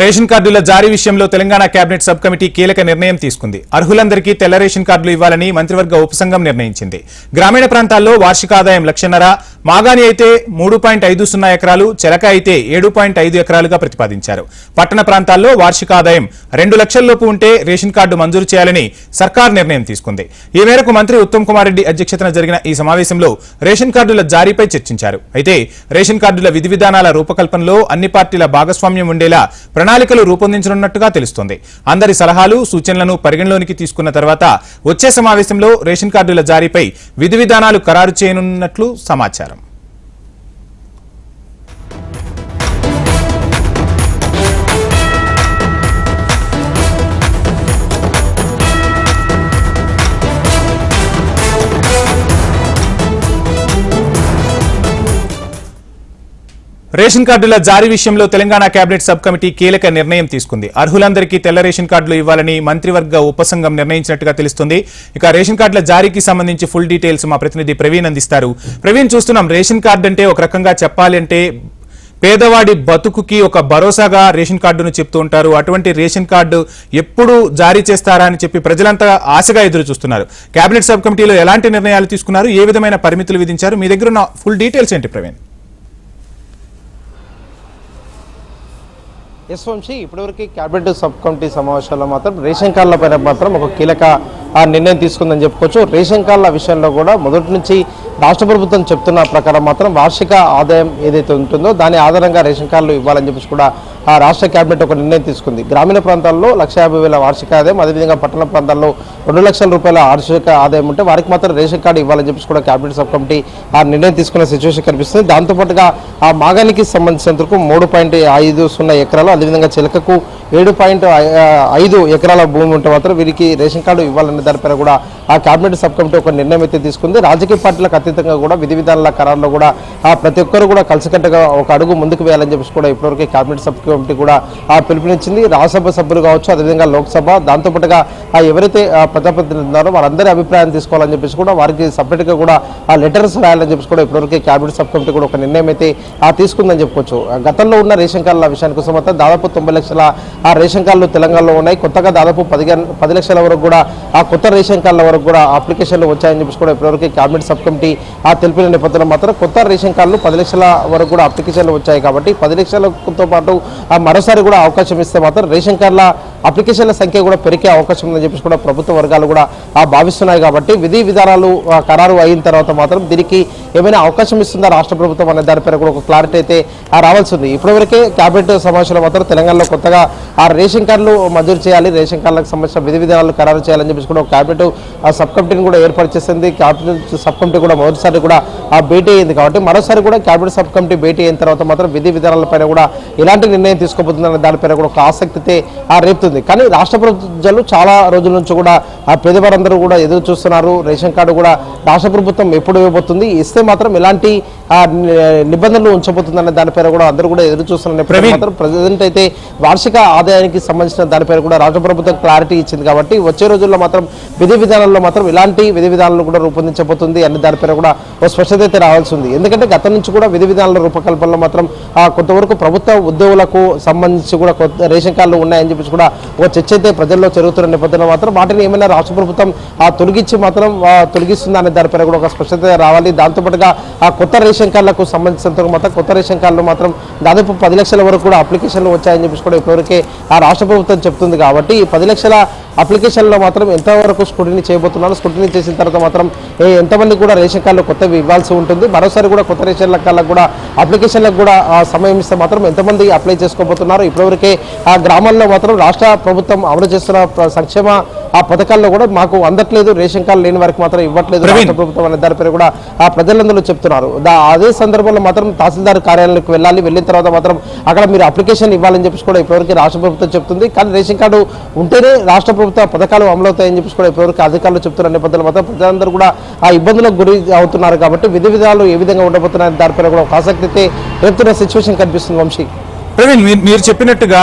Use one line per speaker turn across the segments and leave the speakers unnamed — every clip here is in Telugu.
రేషన్ కార్డుల జారీ విషయంలో తెలంగాణ కేబినెట్ సబ్ కమిటీ కీలక నిర్ణయం తీసుకుంది. అర్హులందరికీ తెల్ల రేషన్ కార్డులు ఇవ్వాలని మంత్రివర్గ ఉపసంఘం నిర్ణయించింది. గ్రామీణ ప్రాంతాల్లో వార్షిక ఆదాయం లక్షన్నర మాగాని అయితే మూడు పాయింట్ ఐదు సున్నా ఎకరాలు చెలక అయితే ఏడు పాయింట్ ఐదు ఎకరాలుగా ప్రతిపాదించారు. పట్టణ ప్రాంతాల్లో వార్షిక ఆదాయం రెండు లక్షల్లోపు ఉంటే రేషన్ కార్డు మంజూరు చేయాలని సర్కార్ నిర్ణయం తీసుకుంది. ఈ మేరకు మంత్రి ఉత్తమ్ కుమార్ రెడ్డి అధ్యక్షతన జరిగిన ఈ సమావేశంలో రేషన్ కార్డుల జారీపై చర్చించారు. అయితే రేషన్ కార్డుల విధి విధానాల రూపకల్పనలో అన్ని పార్టీల భాగస్వామ్యం ఉండేలా ప్రణాళికలు రూపొందించనున్నట్టుగా తెలుస్తోంది. అందరి సలహాలు సూచనలను పరిగణలోనికి తీసుకున్న తర్వాత వచ్చే సమావేశంలో రేషన్ కార్డుల జారీపై విధి విధానాలు ఖరారు చేయనున్నట్లు సమాచారం. రేషన్ కార్డుల జారీ విషయంలో తెలంగాణ కేబినెట్ సబ్ కమిటీ కీలక నిర్ణయం తీసుకుంది. అర్హులందరికీ తెల్ల రేషన్ కార్డులు ఇవ్వాలని మంత్రివర్గ ఉపసంఘం నిర్ణయించినట్టుగా తెలుస్తుంది. ఇక రేషన్ కార్డుల జారీకి సంబంధించి ఫుల్ డీటెయిల్స్ మా ప్రతినిధి ప్రవీణ్ అందిస్తారు. ప్రవీణ్ చూస్తున్నాం. రేషన్ కార్డు అంటే ఒక రకంగా చెప్పాలి అంటే పేదవాడి బతుకుకి ఒక భరోసాగా రేషన్ కార్డును చెప్తూ ఉంటారు. అటువంటి రేషన్ కార్డు ఎప్పుడు జారీ చేస్తారా అని చెప్పి ప్రజలంతా ఆశగా ఎదురు చూస్తున్నారు. కేబినెట్ సబ్ కమిటీలో ఎలాంటి నిర్ణయాలు తీసుకున్నారు? ఏ విధమైన పరిమితులు విధించారు? మీ దగ్గర ఉన్న ఫుల్ డీటెయిల్స్ ఏంటి ప్రవీణ్?
ఎస్ వంశీ ఇప్పటివరకు క్యాబినెట్ సబ్ కమిటీ సమావేశాల్లో మాత్రం రేషన్ కార్డుల పైన మాత్రం ఒక కీలక నిర్ణయం తీసుకుందని చెప్పుకోవచ్చు. రేషన్ కార్డుల విషయంలో కూడా మొదటి నుంచి రాష్ట్ర ప్రభుత్వం చెప్తున్న ప్రకారం మాత్రం వార్షిక ఆదాయం ఏదైతే ఉంటుందో దాని ఆధారంగా రేషన్ కార్డులు ఇవ్వాలని చెప్పేసి కూడా ఆ రాష్ట్ర కేబినెట్ ఒక నిర్ణయం తీసుకుంది. గ్రామీణ ప్రాంతాల్లో లక్ష యాభై వేల వార్షిక ఆదాయం అదేవిధంగా పట్టణ ప్రాంతాల్లో రెండు లక్షల రూపాయల వార్షిక ఆదాయం ఉంటే వారికి మాత్రం రేషన్ కార్డు ఇవ్వాలని చెప్పేసి కూడా కేబినెట్ సబ్ కమిటీ ఆ నిర్ణయం తీసుకున్న సిచ్యువేషన్ కనిపిస్తుంది. దాంతోపాటుగా ఆ మాగానికి సంబంధించినందుకు మూడు పాయింట్ ఐదు సున్నా ఎకరాలు అదేవిధంగా చిలకకు ఏడు పాయింట్ ఐదు ఎకరాల భూమి ఉంటే మాత్రం వీరికి రేషన్ కార్డు ఇవ్వాలని దానిపైన కూడా ఆ కేబినెట్ సబ్ కమిటీ ఒక నిర్ణయం అయితే తీసుకుంది. రాజకీయ పార్టీలకు అతీతంగా కూడా విధి విధానాల కరాల్లో కూడా ఆ ప్రతి ఒక్కరు కూడా కలిసికట్టుగా ఒక అడుగు ముందుకు వేయాలని చెప్పేసి కూడా ఇప్పటివరకు కేబినెట్ సబ్ కమిటీ కూడా ఆ పిలుపునిచ్చింది. రాజ్యసభ సభ్యులు కావచ్చు అదేవిధంగా లోక్సభ దాంతోపాటుగా ఆ ఎవరైతే ప్రజాప్రతినిధులు ఉన్నారో వారందరి అభిప్రాయం తీసుకోవాలని చెప్పేసి కూడా వారికి సపరేట్గా కూడా ఆ లెటర్స్ రాయాలని చెప్పేసి కూడా ఇప్పటివరకు కేబినెట్ సబ్ కమిటీ కూడా ఒక నిర్ణయం అయితే ఆ తీసుకుందని చెప్పుకోవచ్చు. ఆ గతంలో ఉన్న రేషన్ కార్డుల విషయానికి కోసం దాదాపు తొంభై లక్షల ఆ రేషన్ కార్డులు తెలంగాణలో ఉన్నాయి. కొత్తగా దాదాపు పదిహేను పది లక్షల వరకు కూడా ఆ కొత్త రేషన్ కార్డుల వరకు కూడా అప్లికేషన్లు వచ్చాయని చెప్పేసి కూడా ఇప్పటివరకు కేబినెట్ సబ్ కమిటీ ఆ తెలిపిన నేపథ్యంలో మాత్రం కొత్త రేషన్ కార్డులు పది లక్షల వరకు కూడా అప్లికేషన్లు వచ్చాయి కాబట్టి పది లక్షలతో పాటు ఆ మరోసారి కూడా అవకాశం ఇస్తే మాత్రం రేషన్ కార్డుల అప్లికేషన్ల సంఖ్య కూడా పెరిగే అవకాశం ఉందని చెప్పేసి కూడా ప్రభుత్వ వర్గాలు కూడా భావిస్తున్నాయి కాబట్టి విధి విధానాలు ఖరారు అయిన తర్వాత మాత్రం దీనికి ఏమైనా అవకాశం ఇస్తుందా రాష్ట్ర ప్రభుత్వం అనే దానిపైన కూడా ఒక క్లారిటీ అయితే ఆ, రావాల్సి ఉంది. ఇప్పటివరకే కేబినెట్ సమావేశంలో మాత్రం తెలంగాణలో కొత్తగా ఆ రేషన్ కార్డులు మంజూరు చేయాలి రేషన్ కార్డులకు సంబంధించిన విధి విధానాలు ఖరారు చేయాలని చెప్పేసి కూడా ఒక క్యాబినెట్ ఆ సబ్ కమిటీని కూడా ఏర్పాటు చేసింది. క్యాబినెట్ సబ్ కమిటీ కూడా మొదటిసారి కూడా ఆ భేటీ అయింది కాబట్టి మరోసారి కూడా క్యాబినెట్ సబ్ కమిటీ భేటీ అయిన తర్వాత మాత్రం విధి విధానాలపైన కూడా ఎలాంటి నిర్ణయం తీసుకోబోతుందనే దానిపైన కూడా ఒక ఆసక్తి ఆ రేపుతుంది. కానీ రాష్ట్ర ప్రజలు చాలా రోజుల నుంచి కూడా ఆ పేదవారందరూ కూడా ఎదురు చూస్తున్నారు. రేషన్ కార్డు కూడా రాష్ట్ర ప్రభుత్వం ఎప్పుడు ఇవ్వబోతుంది? ఇస్తే మాత్రం ఎలాంటి నిబంధనలు ఉంచబోతుందనే దానిపైన కూడా అందరూ కూడా ఎదురు చూస్తున్న. మాత్రం ప్రజెంట్ అయితే వార్షిక ఆదాయానికి సంబంధించిన దానిపైన కూడా రాష్ట్ర ప్రభుత్వం క్లారిటీ ఇచ్చింది కాబట్టి వచ్చే రోజుల్లో మాత్రం విధి విధానాల్లో మాత్రం ఇలాంటి విధి విధానాలను కూడా రూపొందించబోతుంది అనే దానిపైన కూడా ఒక స్పష్టత అయితే రావాల్సి ఉంది ఎందుకంటే గతం నుంచి కూడా విధి విధానాల రూపకల్పనలో మాత్రం ఆ, కొంతవరకు ప్రభుత్వ ఉద్యోగులకు సంబంధించి కూడా కొత్త రేషన్ కార్డులు ఉన్నాయని చెప్పేసి కూడా ఒక చర్చ అయితే ప్రజల్లో జరుగుతున్న నేపథ్యంలో మాత్రం వాటిని ఏమైనా రాష్ట్ర ప్రభుత్వం ఆ తొలగించి మాత్రం తొలగిస్తుందా అనే దానిపైన కూడా ఒక స్పష్టత రావాలి దాంతోపాటుగా ఆ కొత్త రేషన్ కార్డులకు సంబంధించినంత వరకు మాత్రం కొత్త రేషన్ కార్డులు మాత్రం దాదాపు పది లక్షల వరకు కూడా అప్లికేషన్లు వచ్చాయని చెప్పేసి కూడా ఇప్పటివరకే ఆ రాష్ట్ర ప్రభుత్వం చెప్తుంది కాబట్టి ఈ పది లక్షల అప్లికేషన్లో మాత్రం ఎంతవరకు స్క్రూటినీ చేయబోతున్నారు స్క్రూటినీ చేసిన తర్వాత మాత్రం ఏ ఎంతమంది కూడా రేషన్ కార్డులు కొత్తవి ఇవ్వాల్సి ఉంటుంది. మరోసారి కూడా కొత్త రేషన్ కార్డులకు కూడా అప్లికేషన్లకు కూడా సమయం ఇస్తే మాత్రం ఎంతమంది అప్లై చేసుకోబోతున్నారు. ఇప్పటివరకే ఆ గ్రామాల్లో మాత్రం రాష్ట్ర ప్రభుత్వం అమలు చేస్తున్న సంక్షేమ ఆ పథకాల్లో కూడా మాకు అందట్లేదు రేషన్ కార్డు లేని వారికి మాత్రం ఇవ్వట్లేదు. రాష్ట్ర ప్రభుత్వం అనే దానిపైన కూడా ఆ ప్రజలందరూ చెప్తున్నారు. అదే సందర్భంలో మాత్రం తహసీల్దార్ కార్యాలయానికి వెళ్ళాలి వెళ్ళిన తర్వాత మాత్రం అక్కడ మీరు అప్లికేషన్ ఇవ్వాలని చెప్పేసి కూడా ఇప్పటివరకు రాష్ట్ర ప్రభుత్వం చెప్తుంది. కానీ రేషన్ కార్డు ఉంటేనే రాష్ట్ర ప్రభుత్వ పథకాలు అమలవుతాయని చెప్పేసి కూడా ఇప్పటివరకు అధికారులు చెప్తున్న నేపథ్యంలో మాత్రం ప్రజలందరూ కూడా ఆ ఇబ్బందులకు గురి అవుతున్నారు కాబట్టి విధి విధానాలు ఏ విధంగా ఉండబోతున్నాయి దానిపైన కూడా ఒక ఆసక్తి అయితే రేపుతున్న సిచ్యువేషన్ కనిపిస్తుంది వంశీ.
ప్రవీణ్ మీరు చెప్పినట్టుగా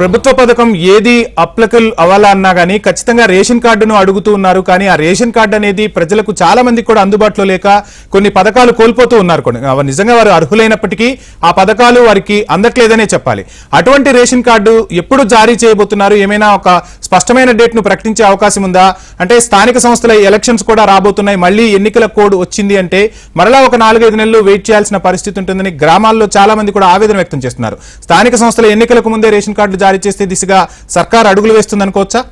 ప్రభుత్వ పథకం ఏది అప్లికల్ అవ్వాలా అన్నా కానీ ఖచ్చితంగా రేషన్ కార్డును అడుగుతూ ఉన్నారు. కానీ ఆ రేషన్ కార్డు అనేది ప్రజలకు చాలా మందికి కూడా అందుబాటులో లేక కొన్ని పథకాలు కోల్పోతూ ఉన్నారు. కొన్ని నిజంగా వారు అర్హులైనప్పటికీ ఆ పథకాలు వారికి అందట్లేదనే చెప్పాలి. అటువంటి రేషన్ కార్డు ఎప్పుడు జారీ చేయబోతున్నారు? ఏమైనా ఒక స్పష్టమైన డేట్ను ప్రకటించే అవకాశం ఉందా? అంటే స్థానిక సంస్థల ఎలక్షన్స్ కూడా రాబోతున్నాయి. మళ్ళీ ఎన్నికల కోడ్ వచ్చింది అంటే మరలా ఒక నాలుగైదు నెలలు వెయిట్ చేయాల్సిన పరిస్థితి ఉంటుందని గ్రామాల్లో చాలా మంది కూడా ఆవేదన వ్యక్తం చేస్తున్నారు. స్థానిక సంస్థల ఎన్నికలకు ముందే రేషన్ కార్డులు జారీ చేసే దిశగా సర్కార్ అడుగులు వేస్తుందనుకోవచ్చా?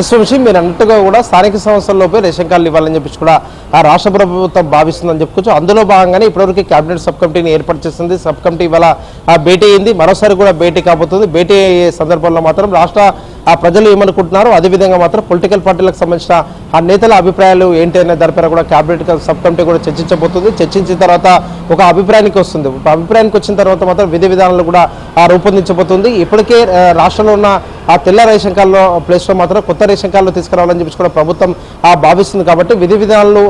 ఎస్ విషయం మీరు అన్నట్టుగా కూడా స్థానిక సంస్థల్లోపే రేషన్ కార్డులు ఇవ్వాలని చెప్పేసి కూడా ఆ రాష్ట్ర ప్రభుత్వం భావిస్తుందని చెప్పుకోవచ్చు. అందులో భాగంగానే ఇప్పటివరకు కేబినెట్ సబ్ కమిటీని ఏర్పాటు చేసింది. సబ్ కమిటీ ఇవాళ భేటీ అయింది. మరోసారి కూడా భేటీ కాబోతుంది. భేటీ అయ్యే సందర్భంలో మాత్రం రాష్ట్ర ఆ ప్రజలు ఏమనుకుంటున్నారో అదేవిధంగా మాత్రం పొలిటికల్ పార్టీలకు సంబంధించిన ఆ నేతల అభిప్రాయాలు ఏంటి అనే దానిపైన కూడా కేబినెట్ సబ్ కమిటీ కూడా చర్చించబోతుంది. చర్చించిన తర్వాత ఒక అభిప్రాయానికి వస్తుంది. అభిప్రాయానికి వచ్చిన తర్వాత మాత్రం విధి విధానాలు కూడా రూపొందించబోతుంది. ఇప్పటికే రాష్ట్రంలో ఉన్న ఆ తెల్ల రేషన్ కార్డులో ప్లేస్లో మాత్రం కొత్త రేషన్ కార్డులు తీసుకురావాలని చెప్పి కూడా ప్రభుత్వం ఆ భావిస్తుంది కాబట్టి విధి విధానాలు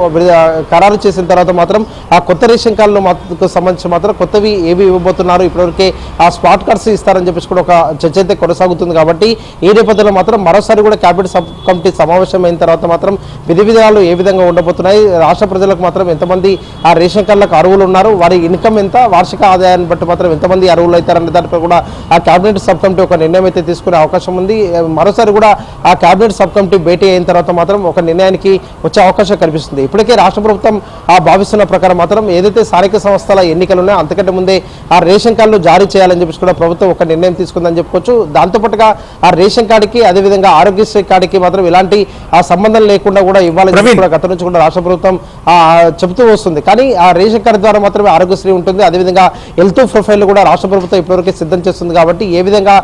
ఖరారు చేసిన తర్వాత మాత్రం ఆ కొత్త రేషన్ కార్డులు మాత్రం సంబంధించి మాత్రం కొత్తవి ఏవి ఇవ్వబోతున్నారు ఇప్పటివరకే ఆ స్పాట్ కార్డ్స్ ఇస్తారని చెప్పేసి కూడా ఒక చర్చ అయితే కొనసాగుతుంది కాబట్టి ఈ నేపథ్యంలో మాత్రం మరోసారి కూడా క్యాబినెట్ సబ్ కమిటీ సమావేశం అయిన తర్వాత మాత్రం విధి విధానాలు ఏ విధంగా ఉండబోతున్నాయి రాష్ట్ర ప్రజలకు మాత్రం ఎంతమంది ఆ రేషన్ కార్డులకు అరువులు ఉన్నారు వారి ఇన్కమ్ ఎంత వార్షిక ఆదాయాన్ని బట్టి మాత్రం ఎంతమంది అరువులు అవుతారనే దానిపై కూడా ఆ క్యాబినెట్ సబ్ కమిటీ ఒక నిర్ణయం అయితే తీసుకునే అవకాశం ఉంది. మరోసారి కూడా ఆ క్యాబినెట్ సబ్ కమిటీ భేటీ అయిన తర్వాత మాత్రం ఒక నిర్ణయానికి వచ్చే అవకాశం కనిపిస్తుంది. ఇప్పటికే రాష్ట్ర ప్రభుత్వం ఆ భావిస్తున్న ప్రకారం మాత్రం ఏదైతే స్థానిక సంస్థల ఎన్నికలు ఉన్నాయో అంతకంటే ముందే ఆ రేషన్ కార్డులు జారీ చేయాలని చెప్పేసి కూడా ప్రభుత్వం ఒక నిర్ణయం తీసుకుందని చెప్పుకోవచ్చు. దాంతోపాటుగా ఆ రేషన్ కార్డుకి అదేవిధంగా ఆరోగ్యశ్రీ కార్డుకి మాత్రం ఎలాంటి ఆ సంబంధం లేకుండా కూడా ఇవ్వాలని. కూడా గత నుంచి కూడా రాష్ట్ర ప్రభుత్వం ఆ, చెబుతూ వస్తుంది. కానీ ఆ రేషన్ కార్డు ద్వారా మాత్రమే ఆరోగ్యశ్రీ ఉంటుంది. అదేవిధంగా హెల్త్ ప్రొఫైల్ కూడా రాష్ట్ర ప్రభుత్వం ఇప్పటివరకే సిద్ధం చేస్తుంది కాబట్టి ఏ విధంగా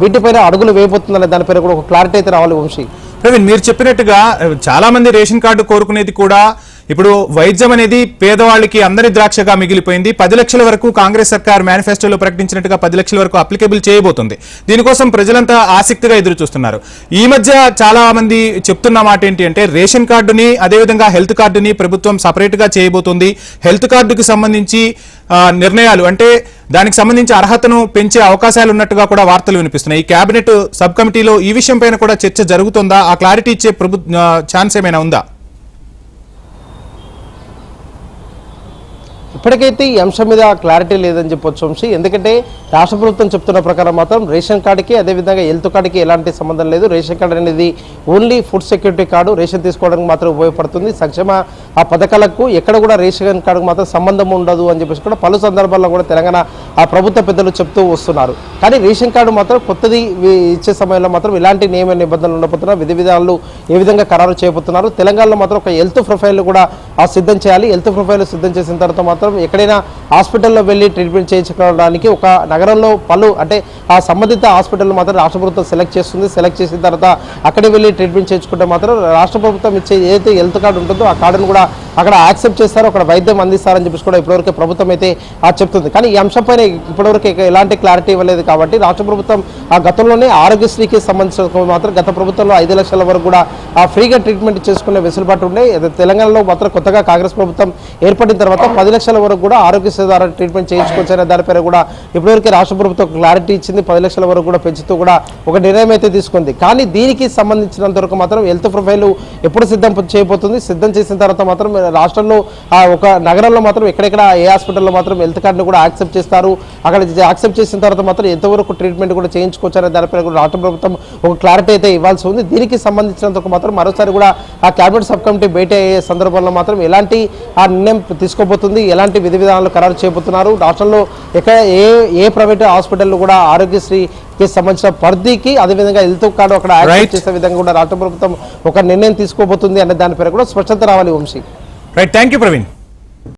వీటిపైన అడుగులు వేయబోతుందనే దానిపైన కూడా ఒక క్లారిటీ అయితే రావాలి వంశీ.
ప్రవీణ్ మీరు చెప్పినట్టుగా చాలా మంది రేషన్ కార్డు కోరుకునేది కూడా ఇప్పుడు వైద్యం అనేది పేదవాళ్ళకి అందరి ద్రాక్షగా మిగిలిపోయింది. పది లక్షల వరకు కాంగ్రెస్ సర్కార్ మేనిఫెస్టోలో ప్రకటించినట్టుగా పది లక్షల వరకు అప్లికేబుల్ చేయబోతుంది. దీనికోసం ప్రజలంతా ఆసక్తిగా ఎదురు చూస్తున్నారు ఈ మధ్య చాలా మంది చెప్తున్న మాట ఏంటి అంటే రేషన్ కార్డుని అదేవిధంగా హెల్త్ కార్డుని ప్రభుత్వం సపరేట్గా చేయబోతుంది. హెల్త్ కార్డుకి సంబంధించి నిర్ణయాలు అంటే దానికి సంబంధించి అర్హతను పెంచే అవకాశాలు ఉన్నట్టుగా కూడా వార్తలు వినిపిస్తున్నాయి. ఈ కేబినెట్ సబ్ కమిటీలో ఈ విషయం పైన కూడా చర్చ జరుగుతుందా? ఆ క్లారిటీ ఇచ్చే ప్రభు ఛాన్స్ ఏమైనా ఉందా?
ఇప్పటికైతే ఈ అంశం మీద క్లారిటీ లేదని చెప్పొచ్చు వంశీ. ఎందుకంటే రాష్ట్ర ప్రభుత్వం చెప్తున్న ప్రకారం మాత్రం రేషన్ కార్డుకి అదేవిధంగా హెల్త్ కార్డుకి ఎలాంటి సంబంధం లేదు. రేషన్ కార్డు అనేది only food security card. Ration తీసుకోవడానికి మాత్రం ఉపయోగపడుతుంది. సంక్షేమ ఆ పథకాలకు ఎక్కడ కూడా రేషన్ కార్డుకు మాత్రం సంబంధం ఉండదు అని చెప్పేసి కూడా పలు సందర్భాల్లో కూడా తెలంగాణ ఆ ప్రభుత్వ పెద్దలు చెప్తూ వస్తున్నారు. కానీ రేషన్ కార్డు మాత్రం కొత్తది ఇచ్చే సమయంలో మాత్రం ఇలాంటి నియమ నిబంధనలు ఉండబోతున్నారు విధి విధానాలు ఏ విధంగా ఖరారు చేయబోతున్నారు. తెలంగాణలో మాత్రం ఒక హెల్త్ ప్రొఫైల్ కూడా ఆ సిద్ధం చేయాలి. హెల్త్ ప్రొఫైల్ సిద్ధం చేసిన తర్వాత మాత్రం ఎక్కడైనా హాస్పిటల్లో వెళ్ళి ట్రీట్మెంట్ చేయించుకోవడానికి ఒక నగరంలో పలు అంటే ఆ సంబంధిత హాస్పిటల్ మాత్రం రాష్ట్ర ప్రభుత్వం సెలెక్ట్ చేస్తుంది. సెలెక్ట్ చేసిన తర్వాత అక్కడే వెళ్ళి ట్రీట్మెంట్ చేయించుకుంటే మాత్రం రాష్ట్ర ప్రభుత్వం ఇచ్చే ఏదైతే హెల్త్ కార్డు ఉంటుందో ఆ కార్డును కూడా అక్కడ యాక్సెప్ట్ చేస్తారో అక్కడ వైద్యం అందిస్తారని చెప్పేసి కూడా ఇప్పటివరకు ప్రభుత్వం అయితే చెప్తుంది. కానీ ఈ అంశంపైన ఇప్పటివరకు ఎలాంటి క్లారిటీ ఇవ్వలేదు కాబట్టి రాష్ట్ర ప్రభుత్వం ఆ గతంలోనే ఆరోగ్యశ్రీకి సంబంధించిన మాత్రం గత ప్రభుత్వంలో ఐదు లక్షల వరకు కూడా ఆ ఫ్రీగా ట్రీట్మెంట్ చేసుకునే వెసులుబాటు ఉండే. తెలంగాణలో మాత్రం కొత్తగా కాంగ్రెస్ ప్రభుత్వం ఏర్పడిన తర్వాత పది లక్షల వరకు కూడా ఆరోగ్యశ్రీ ద్వారా ట్రీట్మెంట్ చేయించుకోవచ్చనే దానిపైన కూడా ఇప్పటివరకు రాష్ట్ర ప్రభుత్వం క్లారిటీ ఇచ్చింది. పది లక్షల వరకు కూడా పెంచుతూ కూడా ఒక నిర్ణయం అయితే తీసుకుంది. కానీ దీనికి సంబంధించినంత వరకు మాత్రం హెల్త్ ప్రొఫైల్ ఎప్పుడు సిద్ధం చేయబోతుంది? సిద్ధం చేసిన తర్వాత మాత్రం రాష్ట్రంలో ఆ ఒక నగరంలో మాత్రం ఎక్కడెక్కడ ఏ హాస్పిటల్లో మాత్రం హెల్త్ కార్డును కూడా యాక్సెప్ట్ చేస్తారు. అక్కడ యాక్సెప్ట్ చేసిన తర్వాత మాత్రం ఎంతవరకు ట్రీట్మెంట్ కూడా చేయించుకోవచ్చు అనే దానిపైన కూడా రాష్ట్ర ప్రభుత్వం ఒక క్లారిటీ అయితే ఇవ్వాల్సి ఉంది. దీనికి సంబంధించినంత మాత్రం మరోసారి కూడా ఆ క్యాబినెట్ సబ్ కమిటీ భేటీ అయ్యే సందర్భంలో మాత్రం ఎలాంటి ఆ నిర్ణయం తీసుకోబోతుంది? ఎలాంటి విధి విధానాలు ఖరారు చేయబోతున్నారు? రాష్ట్రంలో ఎక్కడ ఏ ఏ ప్రైవేట్ హాస్పిటల్ కూడా ఆరోగ్యశ్రీకి సంబంధించిన పరిధికి అదేవిధంగా హెల్త్ కార్డు అక్కడ. యాక్సెప్ట్ చేసే విధంగా కూడా రాష్ట్ర ప్రభుత్వం ఒక నిర్ణయం తీసుకోబోతుంది అనే దానిపైన కూడా స్పష్టత రావాలి Vamsi.
Right. Thank you, Praveen.